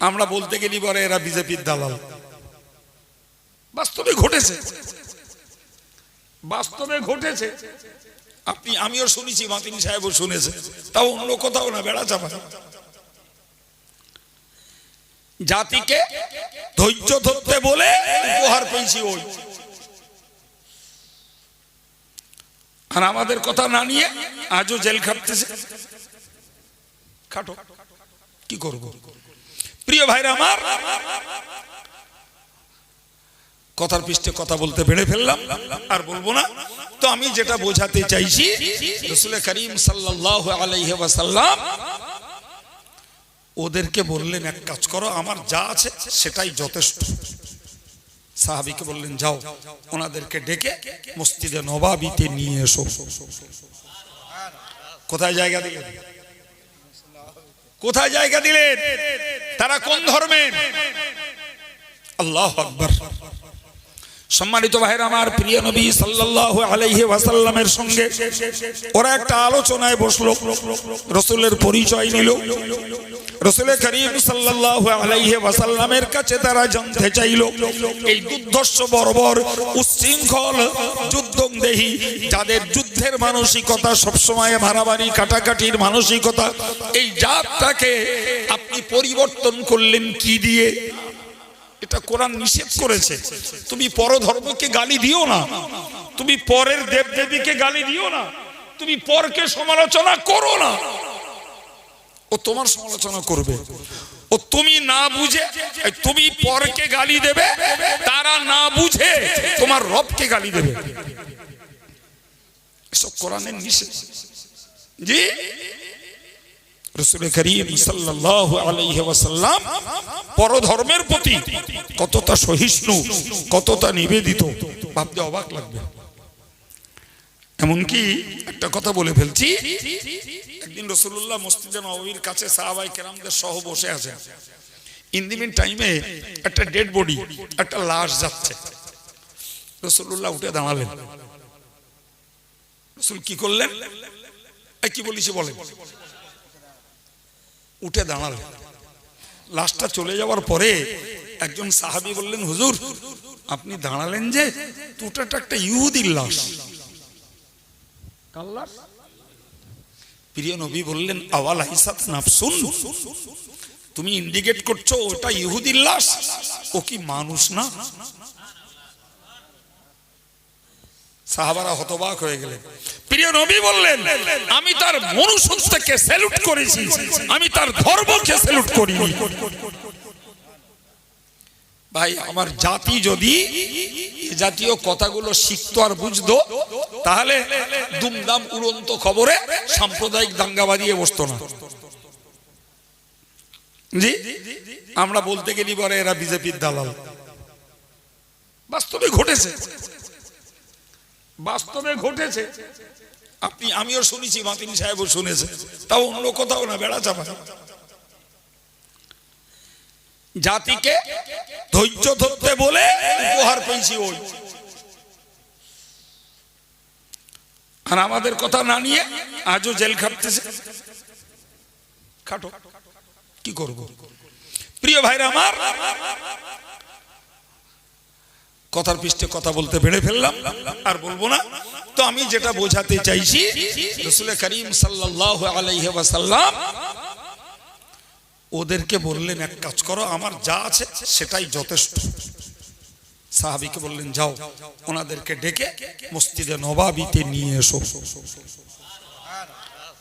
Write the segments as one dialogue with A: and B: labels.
A: আমরা বলতে গেলি পরে এরা বিজেপির দালাল। বাস্তবে ঘটেছে। বাস্তবে ঘটেছে। আপনি, আমিও শুনেছি, মাতিন সাহেবও শুনেছে। তাও অন্য কোথাও না, বেড়া চাপা। জাতিকে ধৈর্য ধরতে বলে উপহার পেয়েছি ওই। আর আমাদের কথা না নিয়ে আজও জেল খাটতেছে। খাটো। কি করব? প্রিয় ভাইরা আমার, কথার পৃষ্ঠে কথা বলতে বেড়ে ফেললাম, আর বলব না। তো আমি যেটা বোঝাতে চাইছি, রসুল করিম সাল্লাহ আলাইহি ওয়াসাল্লাম ওদেরকে বললেন, এক কাজ করো, আমার যা আছে সেটাই যথেষ্ট। সাহাবিকে বললেন, যাও, ওনাদেরকে ডেকে মসজিদে নবাবিতে নিয়ে এসো। কোথায় জায়গা দিলেন? কোথায় জায়গা দিলেন? তারা কোন ধর্মের আল্লাহ আকবর। সম্মানিত ভাইরা আমার প্রিয় নবী সাল্লাল্লাহু আলাইহি ওয়াসাল্লামের সঙ্গে ওরা একটা আলোচনায় বসল, রসুলের পরিচয় নিল। রসুল করিম সাল্লাল্লাহু আলাইহি ওয়াসাল্লামের কাছে তারা জানতে চাইল, এই দুর্ধর্ষ বর্বর উচ্ছৃঙ্খল যুদ্ধংদেহী যাদের যুদ্ধের মানসিকতা সবসময় মারামারি কাটাকাটির মানসিকতা, এই জাতটাকে আপনি পরিবর্তন করলেন কি দিয়ে? এটা কোরআন নিষেধ করেছে। তুমি পরধর্মকে গালি দিও না। তুমি পরের দেব দেবীকে গালি দিও না। তুমি পরকে সমালোচনা করো না। ও তোমার সমালোচনা করবে। ও তুমি না বুঝে তুমি পরকে গালি দেবে, তারা না বুঝে তোমার রবকে গালি দেবে। এসব কোরআনের নিষেধ জি কতটা সহিষ্ণু, কতটা নিবেদিত এমনকি একটা কথা বলে ফেলছি, একদিন নবীর কাছে সাহাবাই সহ বসে আছে। ইন্দিমিন টাইমে একটা ডেড বডি একটা লাশ যাচ্ছে। রসুল্লাহ উঠে দাঁড়ালেন। রসুল কি করলেন? কি বলিস বলেন? উঠে দাঁড়ালেন। লাশটা চলে যাওয়ার পরে একজন সাহাবি বললেন হুজুর আপনি দাঁড়ালেন যে তুটাটা একটা ইহুদির লাশ? প্রিয় নবী বললেন আওয়াল হিসাব নাফসুন তুমি ইন্ডিকেট করছ ওটা ইহুদির লাশ? ও কি মানুষ না? সাহাবারা হতবাক হয়ে গেলেন। প্রিয় নবী বললেন, আমি তার মনুষ্যত্বকে স্যালুট করেছি, আমি তার ধর্মকে স্যালুট করি ভাই, আমার জাতি যদি জাতীয় কথাগুলো শিখতো আর বুঝতো, তাহলে দুমদাম উড়ন্ত খবরে সাম্প্রদায়িক দাঙ্গা বাঁধিয়ে বসতো না। জি, আমরা বলতে গেলি পরে এরা বিজেপির দালাল। বাস্তবে ঘটেছে। বাস্তবে ঘটেছে। আপনি, আমিও শুনেছি, মাতিন সাহেবও শুনেছে। তাও অন্য কোথাও না বেড়া চাপা জাতিকে ধৈর্য ধরতে বলে উপহার পেয়েছি ওই। আর আমাদের কথা না নিয়ে আজও জেল খাটতেছে। খাটো। কি করব? প্রিয় ভাইরা আমার কথার পৃষ্ঠে কথা বলতে বেড়ে ফেললাম, আর বলব না। তো আমি যেটা বোঝাতে চাইছি রসুল করিম সাল্লাহ আলাইহি ওয়াসাল্লাম ওদেরকে বললেন, এক কাজ করো, আমার যা আছে সেটাই যথেষ্ট। সাহাবিকে বললেন, যাও, ওনাদেরকে ডেকে মসজিদে নবাবিতে নিয়ে এসো।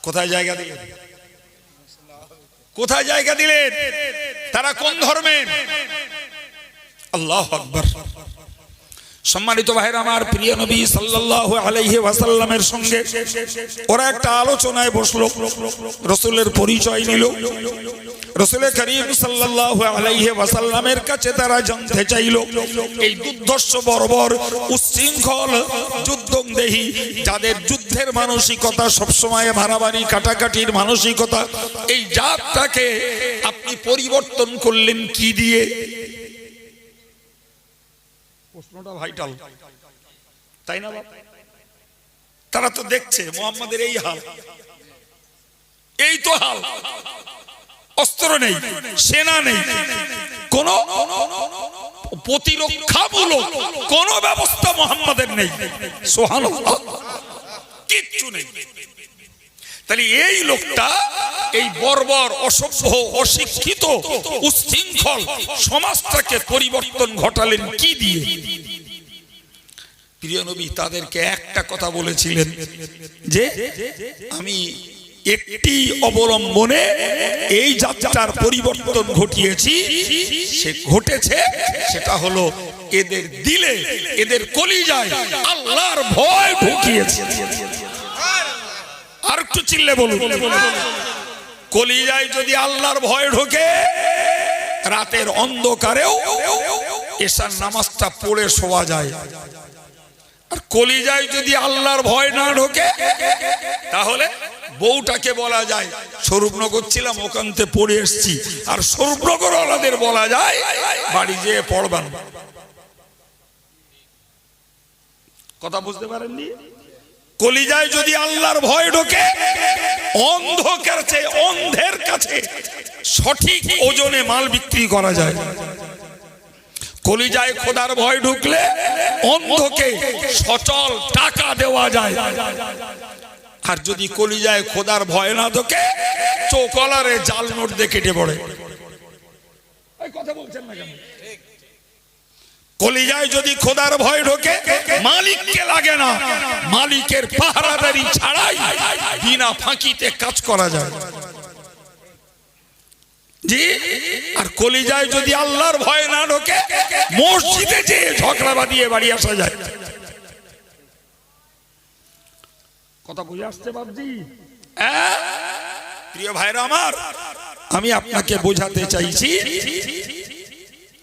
A: কোথায় জায়গা দিলেন? কোথায় জায়গা দিলেন? তারা কোন ধর্মের? আল্লাহ আকবর। সম্মানিত ভাইরা আমার প্রিয় নবী সাল্লাল্লাহু আলাইহি ওয়াসাল্লামের সঙ্গে ওরা একটা আলোচনায় বসল, রসুলের পরিচয় নিল। রসুল করিম সাল্লাল্লাহু আলাইহি ওয়াসাল্লামের কাছে তারা জানতে চাইল, এই দুর্ধর্ষ বর্বর, উচ্ছৃঙ্খল যুদ্ধংদেহী যাদের যুদ্ধের মানসিকতা সবসময় মারামারি কাটাকাটির মানসিকতা, এই জাতটাকে আপনি পরিবর্তন করলেন কি দিয়ে? প্রশ্নটা ভাইটাল তাই না বাপ? তারা তো দেখছে, মোহাম্মদের এই হাল। এই তো হাল। অস্ত্র নেই, সেনা নেই। কোন প্রতিরক্ষামূলক কোন ব্যবস্থা মোহাম্মদের নেই। সোহান কিচ্ছু নেই। তাহলে এই লোকটা এই বর্বর, অসভ্য, অশিক্ষিত, উচ্ছৃঙ্খল সমাজটাকে পরিবর্তন ঘটালেন কি দিয়ে? প্রিয় নবী, তাদেরকে একটা কথা বলেছিলেন যে, আমি একটি অবলম্বনে এই যাত্রার পরিবর্তন ঘটিয়েছি, সে ঘটেছে, সেটা হলো এদের দিলে, এদের কলিজায় আল্লাহর ভয় ঢুকিয়েছে। আর একটু চিল্লে বলুন। কলিজায় যদি আল্লাহর ভয় ঢোকে, রাতের অন্ধকারেও এসার নামাজটা পড়ে শোয়া যায়। আর কলিজায় যদি আল্লাহর ভয় না ঢোকে, তাহলে বউটাকে বলা যায়, স্বরূপনগর ছিলাম, ওখানতে পড়ে এসছি। আর স্বরূপনগর ওনাদের বলা যায়, বাড়ি যেয়ে পড়বান। কথা বুঝতে পারেননি? কলিজায় যদি আল্লাহর ভয় ঢোকে, অন্ধকার চেয়ে অন্ধের কাছে সঠিক ওজনে মাল বিক্রি করা যায়। কলিজায় খোদার ভয় ঢুকলে অন্ধকে সচল টাকা দেওয়া যায়। আর যদি কলিজায় খোদার ভয় না ঢোকে চোকলারে জাল নোট দিয়ে কেটে পড়ে। কথা বলছেন না কেন? কলিজায় যদি খোদার ভয় ঢোকে, মালিককে লাগে না। মালিকের পাহারাদারি ছাড়াই বিনা ফাঁকিতে কাজ করা যায়। আর কলিজায় যদি আল্লাহর ভয় না ঢোকে, মসজিদে যে ঝগড়া বাঁধিয়ে বাড়ি আসা যায়। কথা বুঝে আসছে বাবজি হ্যাঁ? প্রিয় ভাইরা আমার, আমি আপনাকে বোঝাতে চাইছি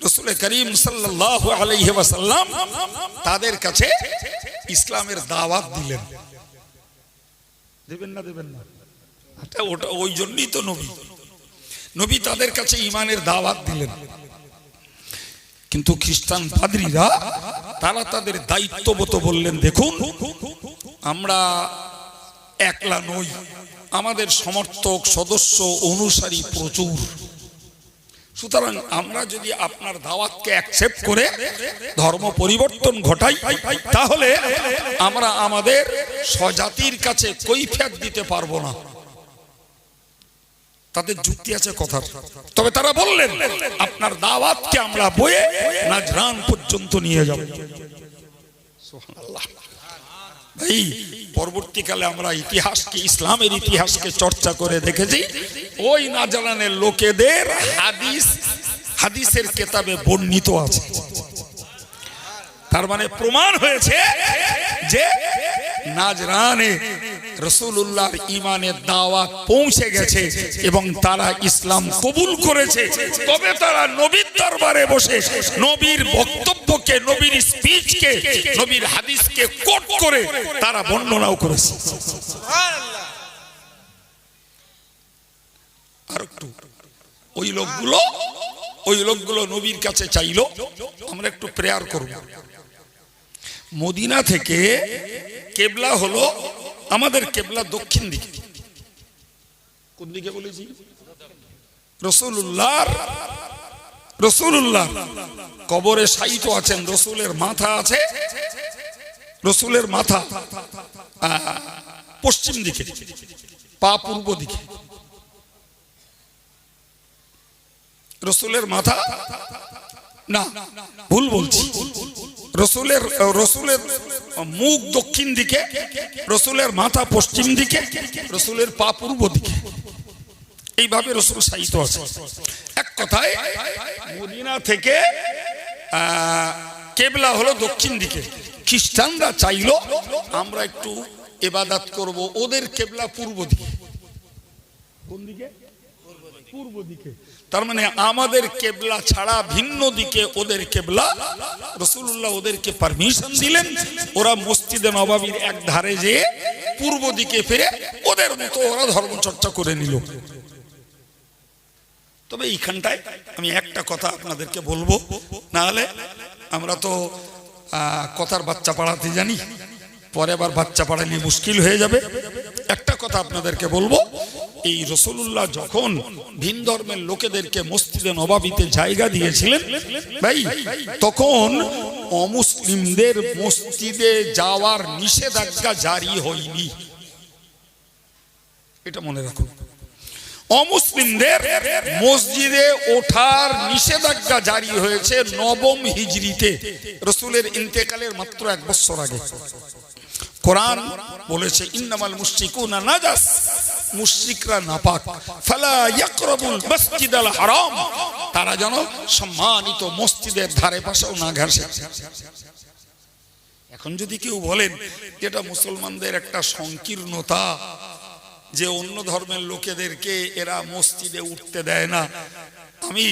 A: রসুল করিম আলাইহি তাদের কাছে ইসলামের দাওয়াত দিলেন। দেবেন না দেবেন না? আচ্ছা, ওটা ওই জন্যই তো নবী। নবী তাদের কাছে ইমানের দাওয়াত দিলেন। কিন্তু খ্রিস্টান পাদ্রীরা তারা তাদের দায়িত্ববোধ বললেন দেখুন আমরা একলা নই। আমাদের সমর্থক সদস্য অনুসারী প্রচুর। সুতরাং আমরা যদি আপনার দাওয়াতকে অ্যাকসেপ্ট করে ধর্ম পরিবর্তন ঘটাই, তাহলে আমরা আমাদের স্বজাতির কাছে কৈফিয়ত দিতে পারব না। তাদের যুক্তি আছে কথার। তবে তারা বললেন, আপনার দাওয়াতকে আমরা বয়ে নাজরান পর্যন্ত নিয়ে যাব। সুবহানাল্লাহ। এই, পরবর্তীকালে আমরা ইতিহাসকে, ইসলামের ইতিহাসকে চর্চা করে দেখেছি। ওই নাজারানের লোকেদের হাদিস, হাদিসের কেতাবে বর্ণিত আছে। তার মানে প্রমাণ হয়েছে যে নাজরানে রসুল্লাহর ইমানের দাওয়াত পৌঁছে গেছে এবং তারা ইসলাম কবুল করেছে। তবে তারা নবীর দরবারে বসে নবীর বক্তব্যকে নবীর স্পিচকে, নবীর হাদিসকে কোট করে তারা বর্ণনাও করেছে। আর একটু, ওই লোকগুলো ওই লোকগুলো নবীর কাছে চাইলো, আমরা একটু প্রেয়ার করব। মদিনা থেকে কেবলা হলো আমাদের কেবলা দক্ষিণ দিকে। কোন দিকে বলেছি? রসুল্লাহ রসুল্লাহ কবরে সাইতো আছেন, রসুলের মাথা আছে। রসুলের মাথা পশ্চিম দিকে, পা পূর্ব দিকে। রসুলের মাথা? না, ভুল বলছি। রসুলের রসুলের মুখ দক্ষিণ দিকে, রসুলের মাথা পশ্চিম দিকে, রসুলের পা পূর্ব দিকে। এইভাবে রসুল সাহিত্য আছে কথায়? মদিনা থেকে কেবলা হলো দক্ষিণ দিকে। খ্রিস্টানরা চাইলো, আমরা একটু এবাদাত করব ওদের কেবলা পূর্ব দিকে। কোন দিকে? পূর্ব দিকে। তার মানে আমাদের কেবলা ছাড়া ভিন্ন দিকে ওদের কেবলা, রসুল্লাহ ওদেরকে পারমিশন দিলেন, ওরা মসজিদে নবাবির এক ধারে যে পূর্ব দিকে ফিরে ওদের মতো ওরা ধর্ম চর্চা করে নিল। তবে এইখানটায় আমি একটা কথা আপনাদেরকে বলব। নাহলে আমরা তো কথার বাচ্চা পাড়াতে জানি, পরে আবার বাচ্চা পাড়ালে মুশকিল হয়ে যাবে। একটা কথা আপনাদেরকে বলব, এই রসুল্লাহ যখন ভিন ধর্মের লোকেদেরকে মসজিদে নবাবিতে জায়গা দিয়েছিলেন, ভাই, তখন অমুসলিমদের মসজিদে যাওয়ার নিষেধাজ্ঞা জারি হয়নি। এটা মনে রাখুন। অমুসলিমদের মসজিদে ওঠার নিষেধাজ্ঞা জারি হয়েছে নবম হিজরিতে রসুলের ইন্তেকালের মাত্র এক বছর আগে। কোরআন বলেছে, ইন্নামাল মুশরিকুনা তারা যেন সম্মানিত মসজিদের ধারে না ঘাসে এখন যদি কেউ বলেন মুসলমানদের একটা সংকীর্ণতা যে অন্য ধর্মের লোকেদেরকে এরা মসজিদে উঠতে দেয় না। আমি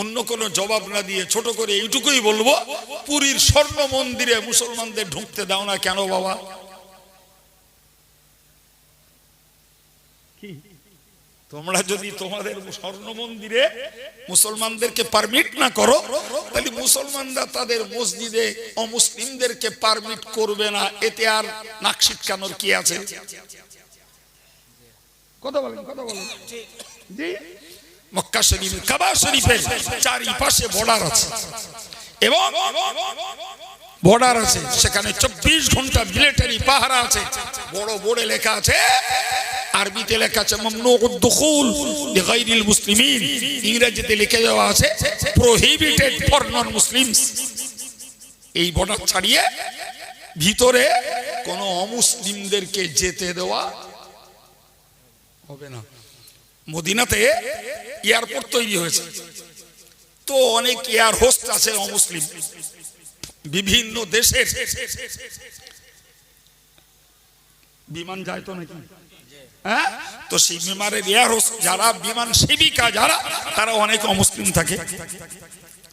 A: অন্য কোনো জবাব না দিয়ে ছোট করে এইটুকুই বলব, পুরীর স্বর্ণ মন্দিরে মুসলমানদের ঢুকতে দাও না কেন বাবা? তোমরা যদি তোমাদের স্বর্ণ মন্দিরে মুসলমানদেরকে পারমিট না করো, তাহলে মুসলমানরা তাদের মসজিদে অমুসলিমদেরকে পারমিট করবে না। এতে আর নাক শিটকানোর কি আছে? কথা বলেন কথা বলেন। জি। মক্কা শরীফ, কাবা শরীফের চারিপাশে বর্ডার আছে। এবং বর্ডার আছে, সেখানে চব্বিশ ঘণ্টা মিলিটারি পাহারা আছে। বড় বোর্ডে লেখা আছে, আরবিতে লেখা আছে মমনুউদ্দুখুল লিগাইরিল মুসলিমিন। ইংরেজিতে লিখে দেওয়া আছে, প্রহিবিটেড ফর নন মুসলিমস এই বর্ডার ছাড়িয়ে ভিতরে কোনো অমুসলিমদেরকে যেতে দেওয়া হবে না। মদিনাতে এয়ারপোর্ট তৈরি হয়েছে। তো অনেক এয়ার হোস্ট আছে অমুসলিম। বিভিন্ন দেশের বিমান যায় তো নাকি? হ্যাঁ? তো সেই বিমানের এয়ার হোস্ট যারা, বিমান সেবিকা যারা, তারা অনেক অমুসলিম থাকে।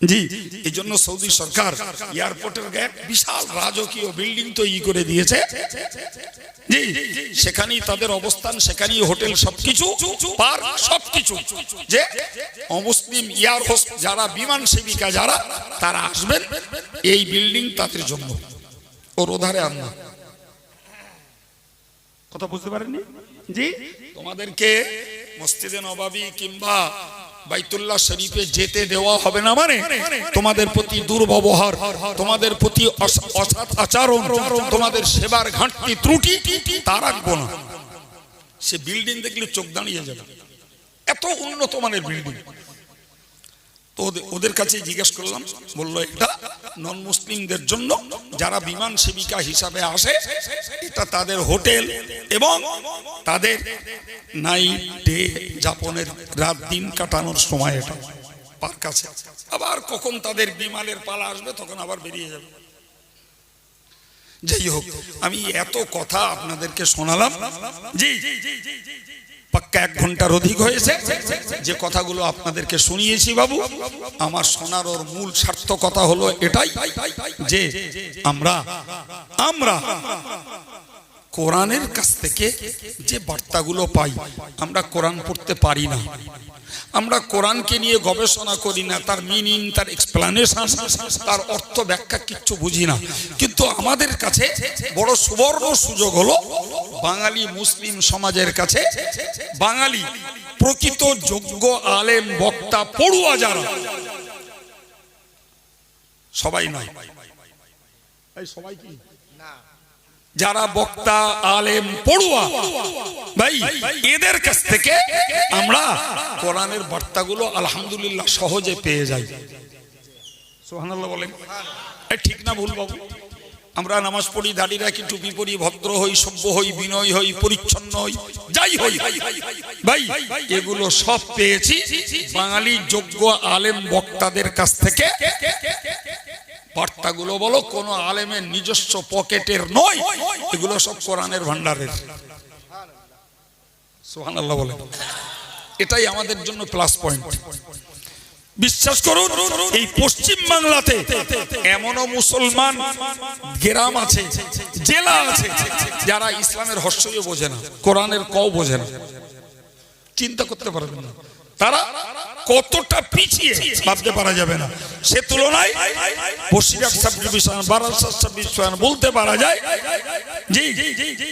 A: জি এই জন্য সৌদি সরকার এয়ারপোর্টের গায়ে বিশাল রাজকীয় বিল্ডিং তৈরি করে দিয়েছে। জি, সেখানেই তাদের অবস্থান, সেখানেই হোটেল সবকিছু, পার্ক সবকিছু। যে অমুসলিম এয়ার হোস্ট যারা, বিমান সেবিকা যারা, তারা আসবেন, এই বিল্ডিং তাদের জন্য। ওর ওধারে আননা কথা বুঝতে পারেননি? জি, তোমাদেরকে মসজিদে নবাবী কিংবা বাইতুল্লাহ শরীফে যেতে দেওয়া হবে না মানে? তোমাদের প্রতি দুর্ব্যবহার, তোমাদের প্রতি অস- অসৎ আচরণ, তোমাদের সেবার ঘাটতি, ত্রুটি, তা রাখব না। সে বিল্ডিং দেখলে চোখ দাঁড়িয়ে যাবে। এত উন্নত মানের বিল্ডিং। তো ওদের কাছে জিজ্ঞেস করলাম, বলল, এটা নন মুসলিমদের জন্য যারা বিমান সেবিকা হিসাবে আসে, এটা তাদের হোটেল এবং তাদের নাইট ডে যাপনের রাত দিন কাটানোর সময় এটা। পার্ক আছে। আবার কখন তাদের বিমানের পালা আসবে, তখন আবার বেরিয়ে যাবে। যাই হোক, আমি এত কথা আপনাদেরকে শোনালাম, জি। পাক্কা এক ঘণ্টার অধিক হয়েছে। যে কথাগুলো আপনাদেরকে শুনিয়েছি বাবু, আমার শোনার ওর মূল সার্থকতা হলো এটাই যে আমরা আমরা কোরআনের কাছ থেকে যে বার্তাগুলো পাই, আমরা কোরআন পড়তে পারি না। আমরা কোরআনকে নিয়ে গবেষণা করি না, তার মিনিং তার এক্সপ্লানেশন তার অর্থ ব্যাখ্যা কিচ্ছু বুঝি না। কিন্তু আমাদের কাছে বড় সুবর্ণ সুযোগ হলো বাঙালি মুসলিম সমাজের কাছে বাঙালি প্রকৃত যোগ্য আলেম, বক্তা, পড়ুয়া যারা, সবাই নয়। সবাই কি? যারা বক্তা, আলেম, পড়ুয়া, ভাই, এদের কাছ থেকে আমরা কোরআনের বার্তাগুলো আলহামদুলিল্লাহ সহজে পেয়ে যাই। বলেন। ঠিক না ভুল বাবু? আমরা নামাজ পড়ি, দাড়ি রাখি, টুপি পড়ি ভদ্র হই, সভ্য হই, বিনয় হই, পরিচ্ছন্ন হই, যাই হই। ভাই, এগুলো সব পেয়েছি বাঙালি যোগ্য আলেম বক্তাদের কাছ থেকে। বার্তাগুলো বলো, কোন আলেমের নিজস্ব পকেটের নয়, এগুলো সব কোরআনের ভান্ডারের বলে। এটাই আমাদের জন্য প্লাস পয়েন্ট বিশ্বাস করুন, এই পশ্চিম বাংলাতে এমনও মুসলমান গ্রাম আছে, জেলা আছে, যারা ইসলামের হর্ষই বোঝে না, কোরআনের কও বোঝে না। চিন্তা করতে পারবেন না। তারা কতটা পিছিয়ে ভাবতে পারা যাবে না। সে তুলনায় Basirhat sub division Barasat sub division বলতে পারা যায় জি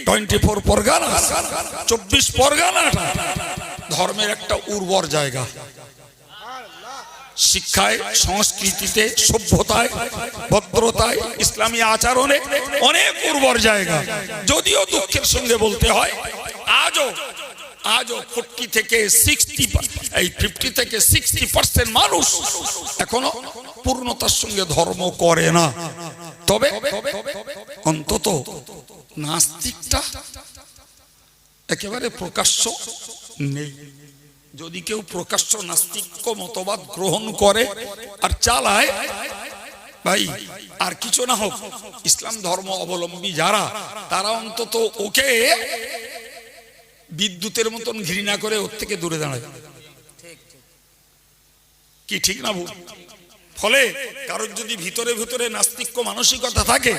A: টোয়েন্টি ফোর পরগানা, চব্বিশ পরগানাটা ধর্মের একটা উর্বর জায়গা। শিক্ষায়, সংস্কৃতিতে, সভ্যতায়, ভদ্রতায়, ইসলামী আচরণে অনেক উর্বর জায়গা। যদিও দুঃখের সঙ্গে বলতে হয়, আজও আজও ফোরটি থেকে সিক্সটি এই ফিফটি থেকে সিক্সটি পার্সেন্ট মানুষ এখনও পূর্ণতার সঙ্গে ধর্ম করে না। তবে অন্তত নাস্তিকটা একেবারে প্রকাশ্য নেই। যদি কেউ প্রকাশ্য নাস্তিক্য মতবাদ গ্রহণ করে আর চালায়, ভাই, আর কিছু না হোক, ইসলাম ধর্ম অবলম্বী যারা, তারা অন্তত ওকে বিদ্যুতের মতন ঘৃণা করে ওর থেকে দূরে দাঁড়ায়। কি ঠিক না ভুল? ফলে কারোর যদি ভিতরে ভিতরে নাস্তিক্য মানসিকতা থাকে,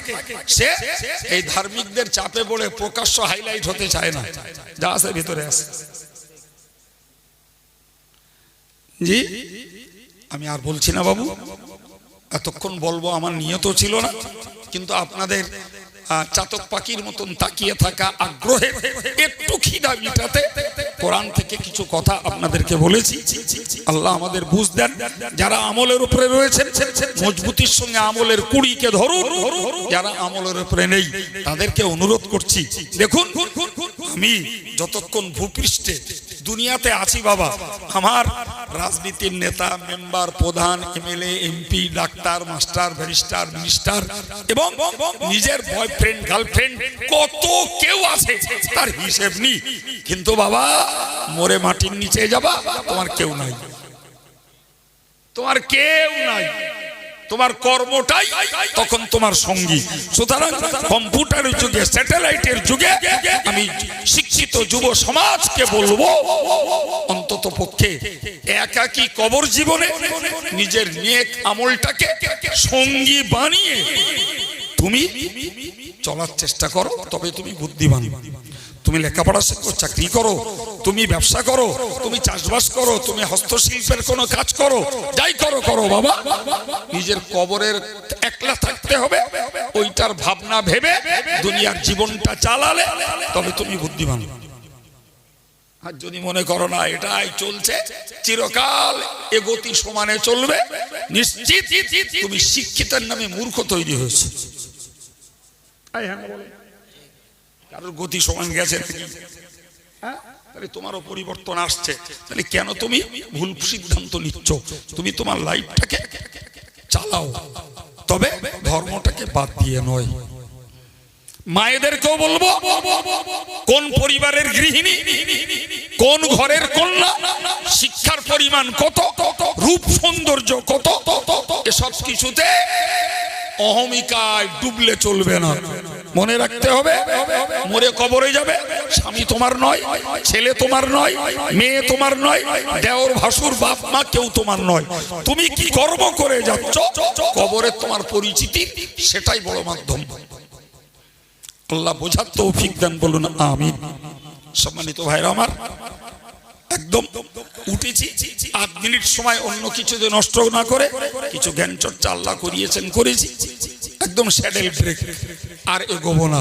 A: সে এই ধার্মিকদের চাপে পড়ে প্রকাশ্য হাইলাইট হতে চায় না। যা আছে ভিতরে আছে। জি, আমি আর বলছি না বাবু। এতক্ষণ বলব আমার নিয়ত ছিল না, কিন্তু আপনাদের চাতক পাখির মতন তাকিয়ে থাকা আগ্রহে একটু খিদা মিটাতে কোরআন থেকে কিছু কথা আপনাদেরকে বলেছি। আল্লাহ আমাদের বুঝ দেন, যারা আমলের উপরে রয়েছেন, মজবুতির সঙ্গে আমলের কুড়িকে ধরুন, যারা আমলের উপরে নেই, তাদেরকে অনুরোধ করছি, দেখুন, আমি যতক্ষণ ভূপৃষ্ঠে দুনিয়াতে আছি বাবা, আমার রাজনীতির নেতা, মেম্বার, প্রধান, MLA, MP, doctor, master, barrister, minister এবং নিজের বয়ফ্রেন্ড, গার্লফ্রেন্ড কত কেউ আছে, তার হিসেব নি কিন্তু বাবা, মোরে মাটির নিচে যাবা, তোমার কেউ নাই। তোমার কেউ নাই। তোমার কর্মটাই তখন তোমার সঙ্গী। সুতরাং কম্পিউটারের যুগে, স্যাটেলাইটের যুগে আমি শিক্ষিত যুব সমাজকে বলব অন্তত পক্ষে একাকি কবর জীবনে নিজের নেক আমলটাকে সঙ্গী বানিয়ে তুমি চলার চেষ্টা করো, তবে তুমি বুদ্ধিমান। তুমি লেখাপড়া শেখো, চাকরি করো, তুমি ব্যবসা করো, তুমি চাষবাস করো, তুমি হস্তশিল্পের কোনো কাজ করো, যাই করো করো বাবা। নিজের কবরের একলা থাকতে হবে, ওইটার ভাবনা ভেবে দুনিয়ার জীবনটা চালালে তবে তুমি বুদ্ধিমান। আর যদি মনে করো না এটাই চলছে চিরকাল এ গতি সমানে চলবে। নিশ্চিত তুমি শিক্ষিতের নামে মূর্খ তৈরি হয়েছে। হ্যাঁ। কারোর গতি সমান গেছে হ্যাঁ? তাহলে তোমারও পরিবর্তন আসছে। তাহলে কেন তুমি ভুল সিদ্ধান্ত নিচ্ছ? তুমি তোমার লাইফটাকে চালাও। তবে ধর্মটাকে বাদ দিয়ে নয়। মায়েদেরকেও বলব, কোন পরিবারের গৃহিণী, কোন ঘরের কন্যা, শিক্ষার পরিমাণ কত, রূপ সৌন্দর্য কত, এসব কিছুতে অহমিকায় ডুবলে চলবে না। মনে রাখতে হবে, মরে কবরে যাবে, স্বামী তোমার নয়, ছেলে তোমার নয়, মেয়ে তোমার নয়, দেওর, ভাসুর, বাপ, মা কেউ তোমার নয়। তুমি কি কর্ম করে যাচ্ছ? কবরে তোমার পরিচিতি, সেটাই বড় মাধ্যম। আল্লাহ বোঝার তৌফিক দেন বলুন আমি সম্মানিত ভাইরা আমার, একদম উঠেছি, আট মিনিট সময় অন্য কিছু যে নষ্ট না করে, কিছু জ্ঞান চর্চা আল্লাহ করিয়েছেন, করেছি। একদম স্যাডেল আর এগোবো না।